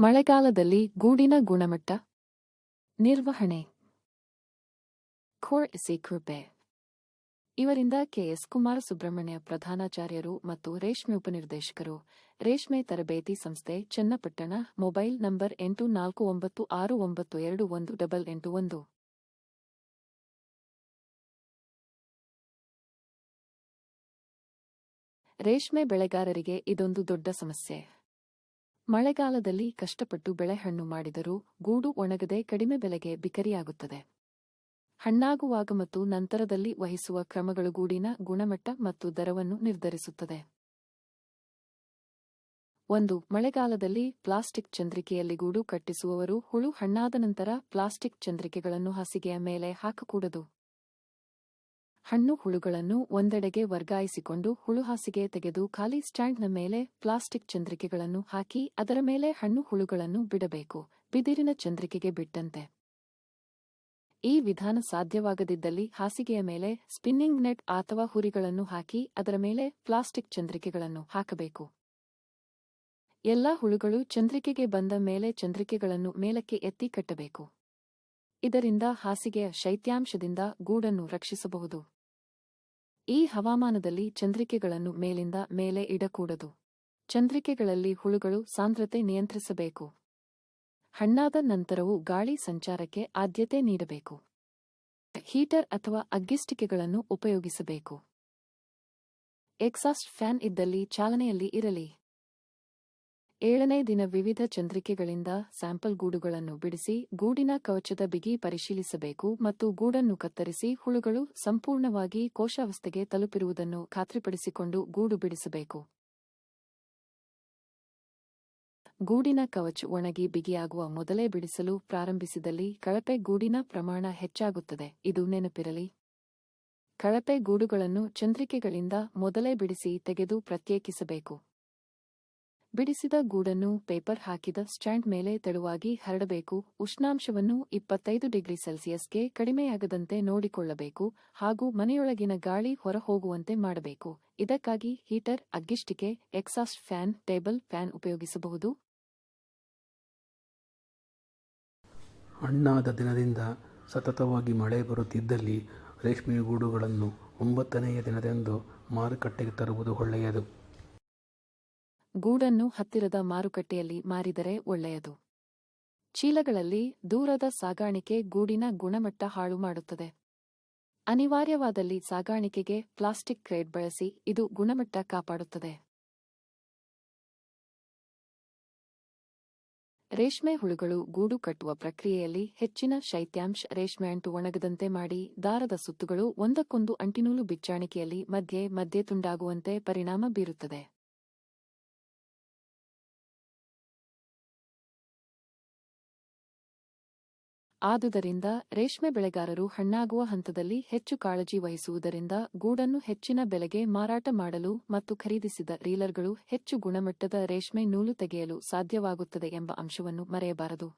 ಮಳೆಗಾಲದಲ್ಲಿ ಗೂಡಿನ ಗುಣಮಟ್ಟ. ನಿರ್ವಹಣೆ. ಖೋರ್ ಕೃಪೆ. ಇವರಿಂದ ಕೆಎಸ್ ಕುಮಾರ ಸುಬ್ರಹ್ಮಣ್ಯ ಪ್ರಧಾನಾಚಾರ್ಯರು ಮತ್ತು ರೇಷ್ಮೆ ಉಪನಿರ್ದೇಶಕರು, ರೇಷ್ಮೆ ತರಬೇತಿ ಸಂಸ್ಥೆ, ಚನ್ನಪಟ್ಟಣ, ಮೊಬೈಲ್ ನಂಬರ್ ಎಂಟು ನಾಲ್ಕು ಒಂಬತ್ತು ಆರು ಒಂಬತ್ತು ಎರಡು ಒಂದು ಡಬಲ್ ಎಂಟು ಒಂದು. ರೇಷ್ಮೆ ಬೆಳೆಗಾರರಿಗೆ ಇದೊಂದು ದೊಡ್ಡ ಸಮಸ್ಯೆ. ಮಳೆಗಾಲದಲ್ಲಿ ಕಷ್ಟಪಟ್ಟು ಬೆಳೆಹಣ್ಣು ಮಾಡಿದರೂ ಗೂಡು ಒಣಗದೆ ಕಡಿಮೆ ಬೆಲೆಗೆ ಬಿಕರಿಯಾಗುತ್ತದೆ. ಹಣ್ಣಾಗುವಾಗ ಮತ್ತು ನಂತರದಲ್ಲಿ ವಹಿಸುವ ಕ್ರಮಗಳು ಗೂಡಿನ ಗುಣಮಟ್ಟ ಮತ್ತು ದರವನ್ನು ನಿರ್ಧರಿಸುತ್ತದೆ. ಒಂದು, ಮಳೆಗಾಲದಲ್ಲಿ ಪ್ಲಾಸ್ಟಿಕ್ ಚಂದ್ರಿಕೆಯಲ್ಲಿ ಗೂಡು ಕಟ್ಟಿಸುವವರು ಹುಳು ಹಣ್ಣಾದ ನಂತರ ಪ್ಲಾಸ್ಟಿಕ್ ಚಂದ್ರಿಕೆಗಳನ್ನು ಹಾಸಿಗೆಯ ಮೇಲೆ ಹಾಕಕೂಡದು. ಹಣ್ಣು ಹುಳುಗಳನ್ನು ಒಂದೆಡೆಗೆ ವರ್ಗಾಯಿಸಿಕೊಂಡು ಹುಳುಹಾಸಿಗೆ ತೆಗೆದು ಖಾಲಿ ಸ್ಟ್ಯಾಂಡ್ನ ಮೇಲೆ ಪ್ಲಾಸ್ಟಿಕ್ ಚಂದ್ರಿಕೆಗಳನ್ನು ಹಾಕಿ ಅದರ ಮೇಲೆ ಹಣ್ಣು ಹುಳುಗಳನ್ನು ಬಿಡಬೇಕು, ಬಿದಿರಿನ ಚಂದ್ರಿಕೆಗೆ ಬಿಟ್ಟಂತೆ. ಈ ವಿಧಾನ ಸಾಧ್ಯವಾಗದಿದ್ದಲ್ಲಿ ಹಾಸಿಗೆಯ ಮೇಲೆ ಸ್ಪಿನ್ನಿಂಗ್ ನೆಟ್ ಅಥವಾ ಹುರಿಗಳನ್ನು ಹಾಕಿ ಅದರ ಮೇಲೆ ಪ್ಲಾಸ್ಟಿಕ್ ಚಂದ್ರಿಕೆಗಳನ್ನು ಹಾಕಬೇಕು. ಎಲ್ಲಾ ಹುಳುಗಳು ಚಂದ್ರಿಕೆಗೆ ಬಂದ ಮೇಲೆ ಚಂದ್ರಿಕೆಗಳನ್ನು ಮೇಲಕ್ಕೆ ಎತ್ತಿ ಕಟ್ಟಬೇಕು. ಇದರಿಂದ ಹಾಸಿಗೆಯ ಶೈತ್ಯಾಂಶದಿಂದ ಗೂಡನ್ನು ರಕ್ಷಿಸಬಹುದು. ಈ ಹವಾಮಾನದಲ್ಲಿ ಚಂದ್ರಿಕೆಗಳನ್ನು ಮೇಲಿಂದ ಮೇಲೆ ಇಡಕೂಡದು. ಚಂದ್ರಿಕೆಗಳಲ್ಲಿ ಹುಳುಗಳು ಸಾಂದ್ರತೆ ನಿಯಂತ್ರಿಸಬೇಕು. ಹಣ್ಣಾದ ನಂತರವೂ ಗಾಳಿ ಸಂಚಾರಕ್ಕೆ ಆದ್ಯತೆ ನೀಡಬೇಕು. ಹೀಟರ್ ಅಥವಾ ಅಗ್ಗಿಸ್ಟಿಕೆಗಳನ್ನು ಉಪಯೋಗಿಸಬೇಕು. ಎಕ್ಸಾಸ್ಟ್ ಫ್ಯಾನ್ ಇದ್ದಲ್ಲಿ ಚಾಲನೆಯಲ್ಲಿ ಇರಲಿ. ಏಳನೇ ದಿನ ವಿವಿಧ ಚಂದ್ರಿಕೆಗಳಿಂದ ಸ್ಯಾಂಪಲ್ ಗೂಡುಗಳನ್ನು ಬಿಡಿಸಿ, ಗೂಡಿನ ಕವಚದ ಬಿಗಿ ಪರಿಶೀಲಿಸಬೇಕು ಮತ್ತು ಗೂಡನ್ನು ಕತ್ತರಿಸಿ ಹುಳುಗಳು ಸಂಪೂರ್ಣವಾಗಿ ಕೋಶಾವಸ್ಥೆಗೆ ತಲುಪಿರುವುದನ್ನು ಖಾತ್ರಿಪಡಿಸಿಕೊಂಡು ಗೂಡು ಬಿಡಿಸಬೇಕು. ಗೂಡಿನ ಕವಚ ಒಣಗಿ ಬಿಗಿಯಾಗುವ ಮೊದಲೇ ಬಿಡಿಸಲು ಪ್ರಾರಂಭಿಸಿದಲ್ಲಿ ಕಳಪೆ ಗೂಡಿನ ಪ್ರಮಾಣ ಹೆಚ್ಚಾಗುತ್ತದೆ. ಇದು ನೆನಪಿರಲಿ. ಕಳಪೆ ಗೂಡುಗಳನ್ನು ಚಂದ್ರಿಕೆಗಳಿಂದ ಮೊದಲೇ ಬಿಡಿಸಿ ತೆಗೆದು ಪ್ರತ್ಯೇಕಿಸಬೇಕು. ಬಿಡಿಸಿದ ಗೂಡನ್ನು ಪೇಪರ್ ಹಾಕಿದ ಸ್ಟ್ಯಾಂಡ್ ಮೇಲೆ ತೆಳುವಾಗಿ ಹರಡಬೇಕು. ಉಷ್ಣಾಂಶವನ್ನು ಇಪ್ಪತ್ತೈದು ಡಿಗ್ರಿ ಸೆಲ್ಸಿಯಸ್ಗೆ ಕಡಿಮೆಯಾಗದಂತೆ ನೋಡಿಕೊಳ್ಳಬೇಕು ಹಾಗೂ ಮನೆಯೊಳಗಿನ ಗಾಳಿ ಹೊರಹೋಗುವಂತೆ ಮಾಡಬೇಕು. ಇದಕ್ಕಾಗಿ ಹೀಟರ್, ಅಗ್ಗಿಷ್ಟಿಕೆ, ಎಕ್ಸಾಸ್ಟ್ ಫ್ಯಾನ್, ಟೇಬಲ್ ಫ್ಯಾನ್ ಉಪಯೋಗಿಸಬಹುದು. ಹಣ್ಣಾದ ದಿನದಿಂದ ಸತತವಾಗಿ ಮಳೆ ಬರುತ್ತಿದ್ದಲ್ಲಿ ರೇಷ್ಮೆ ಗೂಡುಗಳನ್ನು ಒಂಬತ್ತನೆಯ ದಿನದಂದು ಮಾರುಕಟ್ಟೆಗೆ ತರುವುದು ಒಳ್ಳೆಯದು. ಗೂಡನ್ನು ಹತ್ತಿರದ ಮಾರುಕಟ್ಟೆಯಲ್ಲಿ ಮಾರಿದರೆ ಒಳ್ಳೆಯದು. ಚೀಲಗಳಲ್ಲಿ ದೂರದ ಸಾಗಾಣಿಕೆ ಗೂಡಿನ ಗುಣಮಟ್ಟ ಹಾಳು ಮಾಡುತ್ತದೆ. ಅನಿವಾರ್ಯವಾದಲ್ಲಿ ಸಾಗಾಣಿಕೆಗೆ ಪ್ಲಾಸ್ಟಿಕ್ ಕ್ರೇಡ್ ಬಳಸಿ ಇದು ಗುಣಮಟ್ಟ ಕಾಪಾಡುತ್ತದೆ. ರೇಷ್ಮೆ ಹುಳುಗಳು ಗೂಡು ಕಟ್ಟುವ ಪ್ರಕ್ರಿಯೆಯಲ್ಲಿ ಹೆಚ್ಚಿನ ಶೈತ್ಯಾಂಶ ರೇಷ್ಮೆ ಅಂಟು ಒಣಗದಂತೆ ಮಾಡಿ ದಾರದ ಸುತ್ತುಗಳು ಒಂದಕ್ಕೊಂದು ಅಂಟಿನೂಲು ಬಿಚ್ಚಾಣಿಕೆಯಲ್ಲಿ ಮಧ್ಯೆ ಮಧ್ಯೆ ತುಂಡಾಗುವಂತೆ ಪರಿಣಾಮ ಬೀರುತ್ತದೆ. ಆದುದರಿಂದ ರೇಷ್ಮೆ ಬೆಳೆಗಾರರು ಹಣ್ಣಾಗುವ ಹಂತದಲ್ಲಿ ಹೆಚ್ಚು ಕಾಳಜಿ ವಹಿಸುವುದರಿಂದ ಗೂಡನ್ನು ಹೆಚ್ಚಿನ ಬೆಲೆಗೆ ಮಾರಾಟ ಮಾಡಲು ಮತ್ತು ಖರೀದಿಸಿದ ರೀಲರ್ಗಳು ಹೆಚ್ಚು ಗುಣಮಟ್ಟದ ರೇಷ್ಮೆ ನೂಲು ತೆಗೆಯಲು ಸಾಧ್ಯವಾಗುತ್ತದೆ ಎಂಬ ಅಂಶವನ್ನು ಮರೆಯಬಾರದು.